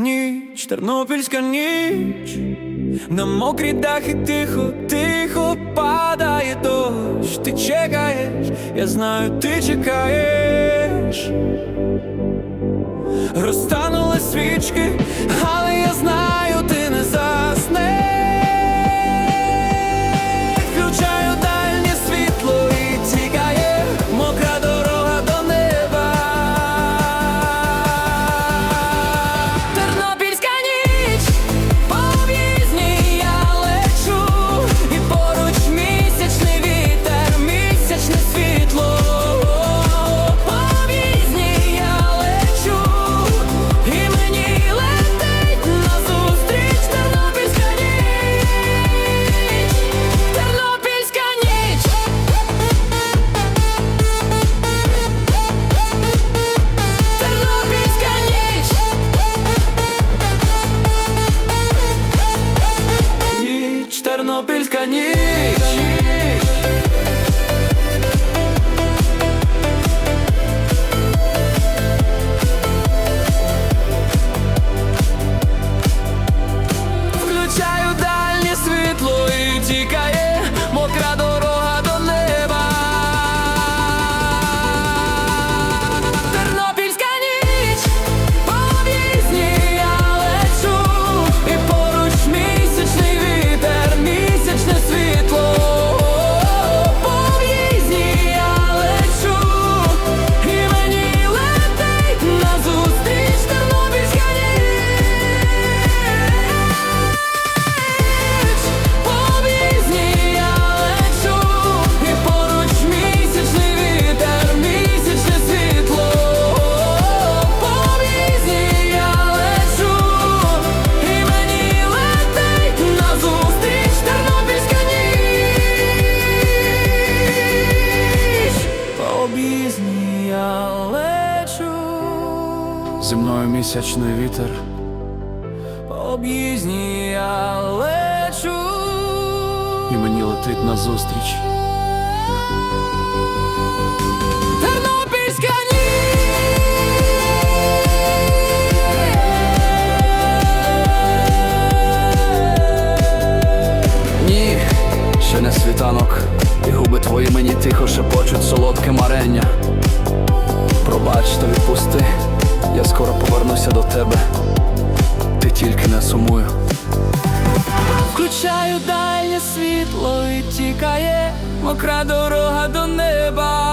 ніч, тернопільська ніч, на мокрі дахи тихо, тихо падає дощ. Ти чекаєш, я знаю, ти чекаєш. Розтанули свічки, але я знаю, ти Ніч, Тернопільська ніч. Місячний вітер, По об'їзній я лечу. і мені летить назустріч. Тернопільська ніч. Ні, ще не світанок, і губи твої мені тихо шепочуть солодке марення. Пробач та відпусти, повернуся до тебе. Ти тільки не сумуй. Включаю дальнє світло і тікає мокра дорога до неба.